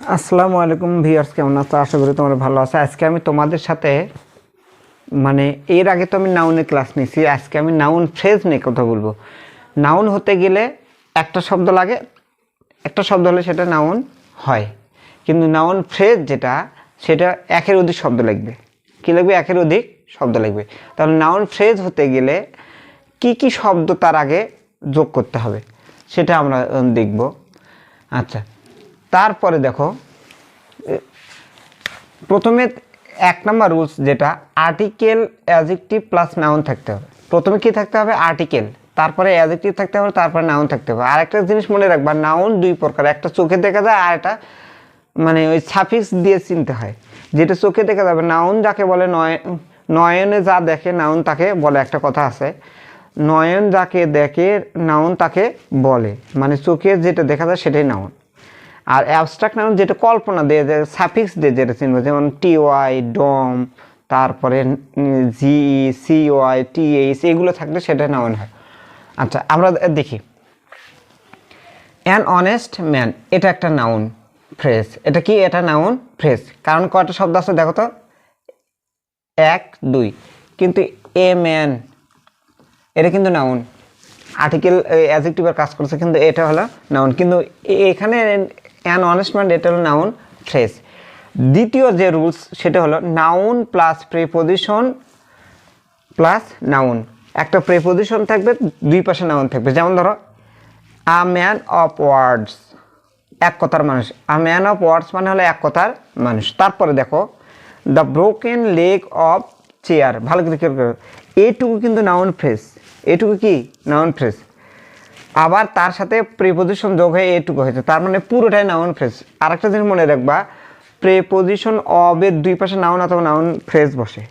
আসসালামু আলাইকুম ভিউয়ার্স, কেমন আছো? আশা করি তোমরা ভালো আছো। আজকে আমি তোমাদের সাথে মানে এর আগে তো আমি নাউনের ক্লাস নিয়েছি, আজকে আমি নাউন ফ্রেজ নিয়ে কথা বলব। নাউন হতে গেলে একটা শব্দ লাগে, একটা শব্দ হলে সেটা নাউন হয়। কিন্তু নাউন ফ্রেজ যেটা, সেটা একের অধিক শব্দ লাগবে। কী লাগবে? একের অধিক শব্দ লাগবে। তাহলে নাউন ফ্রেজ হতে গেলে কি কি শব্দ তার আগে যোগ করতে হবে, সেটা আমরা দেখব। আচ্ছা তারপরে দেখো প্রথমে এক নম্বর রুলস যেটা আর্টিকেল অ্যাজেক্টিভ প্লাস নাউন থাকতে হবে। প্রথমে কি থাকতে হবে? আর্টিকেল তারপরে অ্যাজেক্টিভ থাকতে হবে, তারপরে নাউন থাকতে হবে। আর একটা জিনিস মনে রাখবা নাউন দুই প্রকার, একটা চোখে দেখা যায় আর একটা মানে ওই সাফিক্স দিয়ে চিনতে হয়। যেটা চোখে দেখা যাবে নাউন যাকে বলে, নয়, নয়নে যা দেখে নাউন তাকে বলে, একটা কথা আছে। নয়ন যাকে দেখে নাউন তাকে বলে। মানে চোখে যেটা দেখা যায়, সেটাই নাউন আর অ্যাবস্ট্রাক্ট নাউন যেটা কল্পনা দিয়ে, যে সাফিক্স দিয়ে যেটা চিনবো, যেমন টি ওয়াই ডম তারপরে G C Y T H এগুলো থাকলে সেটা নাউন হয়। আচ্ছা আমরা দেখি। অ্যান অনেস্ট ম্যান এটা একটা নাউন ফ্রেজ এটা কি? এটা নাউন ফ্রেজ কারণ কয়টা শব্দ আছে দেখো তো? এক, দুই। কিন্তু এ ম্যান এটা কিন্তু নাউন। আর্টিকেল অ্যাজেক্টিভের কাজ করছে, কিন্তু এটা হলো নাউন। কিন্তু এখানে অ্যান অনেস্টমেন্ট এটা হলো নাউন ফ্রেজ দ্বিতীয় যে রুলস সেটা হলো noun plus preposition plus noun একটা প্রেপোজিশন থাকবে, দুই পাশে নাউন থাকবে। যেমন ধরো আ ম্যান অফ ওয়ার্ডস এক কথার মানুষ। আ ম্যান অফ ওয়ার্ডস মানে হলো এক কথার মানুষ। তারপরে দেখো the broken leg of chair ভালো করে এইটুকু কিন্তু নাউন ফ্রেস এটুকু কি? নাউন ফ্রেস আবার তার সাথে প্রিপোজিশন যোগ হয়ে এটুকু হয়েছে। তার মানে পুরোটাই নাউন ফ্রেজ আর একটা জিনিস মনে রাখবা প্রেপোজিশন অবের দুই পাশে নাউন অথবা নাউন ফ্রেজ বসে।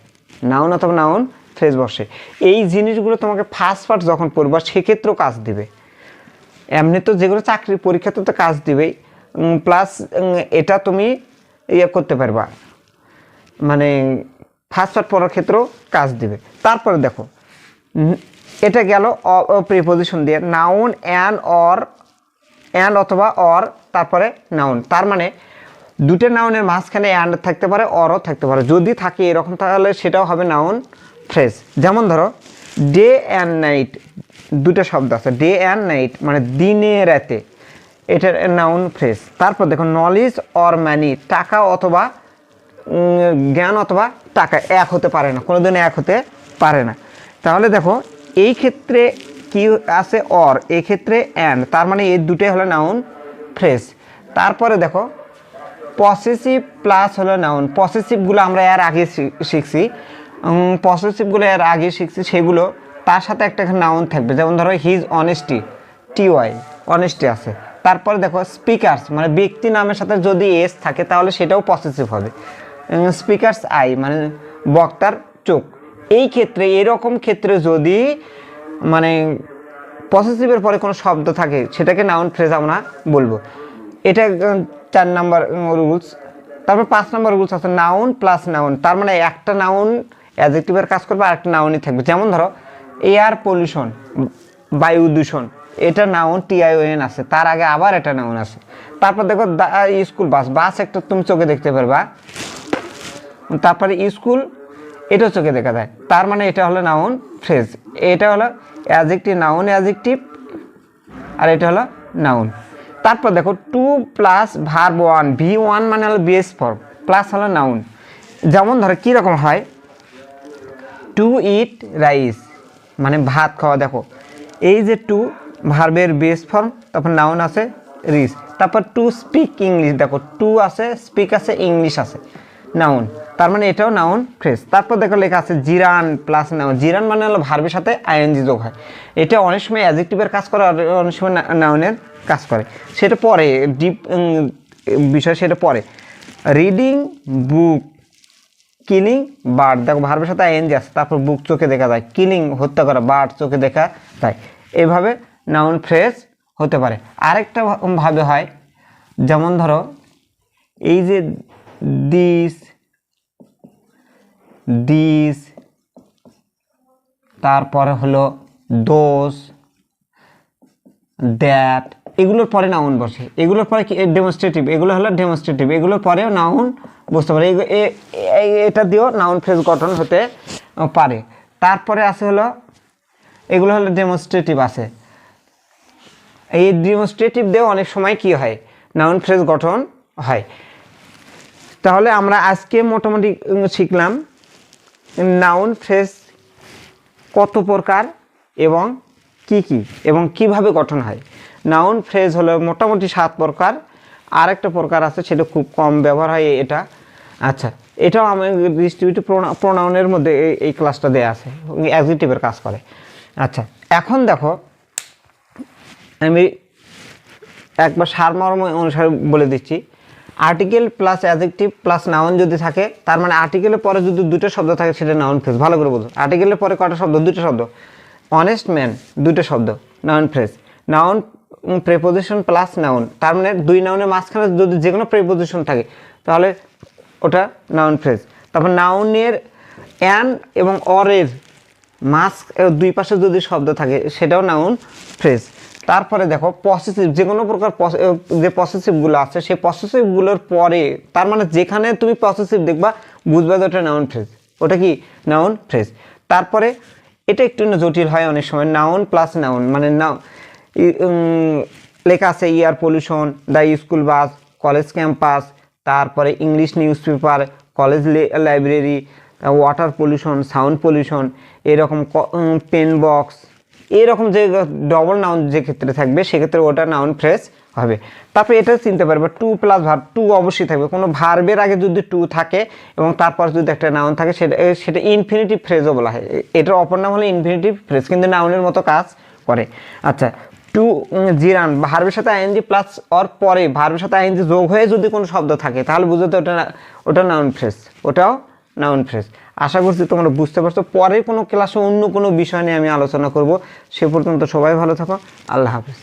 নাউন অথবা নাউন ফ্রেজ বসে। এই জিনিসগুলো তোমাকে ফার্স্ট ফার্স্ট যখন পড়বা, সেক্ষেত্রেও কাজ দিবে। এমনি তো যেগুলো চাকরির পরীক্ষাতে তো কাজ দিবেই প্লাস এটা তুমি ইয়ে করতে পারবা। মানে ফার্স্ট ফার্স্ট পড়ার ক্ষেত্রেও কাজ দিবে। তারপরে দেখো এটা গেল প্রিপোজিশন দিয়ে। নাউন অ্যান অর অ্যান্ড অথবা অর তারপরে নাউন তার মানে দুটো নাউনের মাঝখানে অ্যান্ড থাকতে পারে অরও থাকতে পারে। যদি থাকে এরকম, তাহলে সেটাও হবে নাউন ফ্রেজ যেমন ধরো ডে অ্যান্ড নাইট দুটো শব্দ আছে। ডে অ্যান্ড নাইট মানে দিনে, রাতে। এটার নাউন ফ্রেজ তারপর দেখো নলেজ অর মানি টাকা অথবা জ্ঞান অথবা টাকা। এক হতে পারে না। কোনোদিন এক হতে পারে না। তাহলে দেখো এই ক্ষেত্রে কি আছে অর এই ক্ষেত্রে অ্যান্ড তার মানে এই দুটোই হলো নাউন ফ্রেজ তারপরে দেখো পসেসিভ প্লাস হলো নাউন পসেসিভগুলো আমরা এর আগে শিখছি। পসেসিভগুলো এর আগে শিখছি, সেগুলো তার সাথে একটা নাউন থাকবে। যেমন ধরো his honesty T Y honesty আছে। তারপরে দেখো স্পিকার্স মানে ব্যক্তি নামের সাথে যদি এস থাকে, তাহলে সেটাও পসেসিভ হবে। স্পিকার্স আই মানে বক্তার চোখ। এই ক্ষেত্রে, এরকম ক্ষেত্রে যদি মানে পসেসিভের পরে কোনো শব্দ থাকে, সেটাকে নাউন ফ্রেজ আমরা বলব। এটা চার নাম্বার রুলস তারপর পাঁচ নাম্বার রুলস আছে নাউন প্লাস নাউন তার মানে একটা নাউন অ্যাজেক্টিভের কাজ করবে আর একটা নাউনই থাকবে। যেমন ধরো এয়ার পলিউশন বায়ু দূষণ, এটা নাউন টিআইওএন আছে। তার আগে আবার একটা নাউন আছে। তারপর দেখো স্কুল বাস বাস একটা তুমি চোখে দেখতে পারবা। তারপরে স্কুল এটাও চোখে দেখা যায়। তার মানে এটা হলো নাউন ফ্রেজ এটা হলো অ্যাজেক্টিভ নাউন অ্যাজেক্টিভ আর এটা হলো নাউন তারপর দেখো to plus verb one V one মানে হলো বেস ফর্ম প্লাস হলো নাউন যেমন ধরো কীরকম হয়? টু ইট রাইস মানে ভাত খাওয়া, দেখো। এই যে টু ভার্বের বেস ফর্ম তারপর নাউন আছে রিস তারপর টু স্পিক ইংলিশ দেখো টু আছে স্পিক আছে ইংলিশ আছে নাউন তার মানে এটাও নাউন ফ্রেজ তারপর দেখো লেখা আছে জিরান প্লাস নাউন জিরান মানে হলো ভার্বের সাথে আইএনজি যোগ হয়। এটা অনেক সময় অ্যাজেক্টিভের কাজ করে আর অনেক সময় নাউনের কাজ করে। সেটা পরে ডিপ বিষয় সেটা পরে। রিডিং বুক কিলিং বার্ড দেখো ভার্বের সাথে আইএনজি আছে, তারপর বুক চোখে দেখা যায়। কিলিং হত্যা করা বার্ড চোখে দেখা যায়। এভাবে নাউন ফ্রেজ হতে পারে। আরেকটা ভাবে হয়, যেমন ধরো, এই যে দিস দিস, তারপরে হলো দোষ দ্যাট, এগুলোর পরে নাউন বসে। এগুলোর পরে কি? ডেমনস্ট্রেটিভ এগুলো হলো ডেমনস্ট্রেটিভ এগুলোর পরেও নাউন বুঝতে পারে। এটা দিয়েও নাউন ফ্রেজ গঠন হতে পারে। তারপরে আছে হলো, এগুলো হলো ডেমনস্ট্রেটিভ আছে। এই ডেমনস্ট্রেটিভ দিয়েও অনেক সময় কি হয়? নাউন ফ্রেজ গঠন হয়। তাহলে আমরা আজকে মোটামুটি শিখলাম নাউন ফ্রেজ কত প্রকার এবং কি কি এবং কীভাবে গঠন হয়? নাউন ফ্রেজ হলো মোটামুটি সাত প্রকার। আরেকটা প্রকার আছে সেটা খুব কম ব্যবহার হয়, এটা। আচ্ছা এটাও আমি ডিস্ট্রিবিউটিভ প্রোনাউনের মধ্যে এই এই ক্লাসটা দেওয়া আছে অ্যাডজেক্টিভের কাজ করে। আচ্ছা এখন দেখো, আমি একবার সারমর্ম অনুসারে বলে দিচ্ছি। Article plus adjective plus noun যদি থাকে, তার মানে আর্টিকেলের পরে যদি দুটো শব্দ থাকে, সেটা নাউন ফ্রেজ ভালো করে বলুন আর্টিকেলের পরে কটা শব্দ? দুটো শব্দ। অনেস্ট ম্যান দুটো শব্দ noun phrase noun preposition plus noun তার মানে দুই নাউনের মাঝখানে যদি যে কোনো প্রেপোজিশন থাকে, তাহলে ওটা নাউন ফ্রেজ তারপর নাউনের অ্যান এবং অরের মাস দুই পাশে যদি শব্দ থাকে, সেটাও নাউন ফ্রেজ। তারপরে দেখো পসেসিভ যে কোনো প্রকার যে পসেসিভগুলো আছে, সেই পসেসিভগুলোর পরে, তার মানে যেখানে তুমি পসেসিভ দেখবা, বুঝবে যে ওটা নাউন ফ্রেজ। ওটা কি? Noun phrase. তারপরে, এটা একটু জটিল হয় অনেক সময়, নাউন প্লাস নাউন মানে নাও লেখা আছে air pollution the school bus college campus তারপরে English newspaper college library water pollution sound pollution এরকম পেন বক্স এরকম যে ডবল নাউন যে ক্ষেত্রে থাকবে, সেক্ষেত্রে ওটা নাউন ফ্রেজ হবে। তারপরে এটা চিনতে পারবে টু প্লাস ভার টু অবশ্যই থাকবে। কোনো ভার্বের আগে যদি টু থাকে এবং তারপর যদি একটা নাউন থাকে, সেটা সেটা ইনফিনিটিভ ফ্রেজও বলা হয়। এটার অপর নাম হলো ইনফিনিটিভ ফ্রেজ কিন্তু নাউনের মতো কাজ করে। আচ্ছা টু জিরান ভার্বের সাথে আইএনজি প্লাস অর পরে ভার্বের সাথে আইএনজি যোগ হয়ে যদি কোনো শব্দ থাকে, তাহলে বুঝতে ওটা ওটা নাউন ফ্রেজ ওটাও নাউন ফ্রেজ আশা করছি তোমরা বুঝতে পারছ। পরে কোনো ক্লাসে অন্য কোনো বিষয় নিয়ে আমি আলোচনা করব। সে পর্যন্ত সবাই ভালো থাকো। আল্লাহ হাফিজ।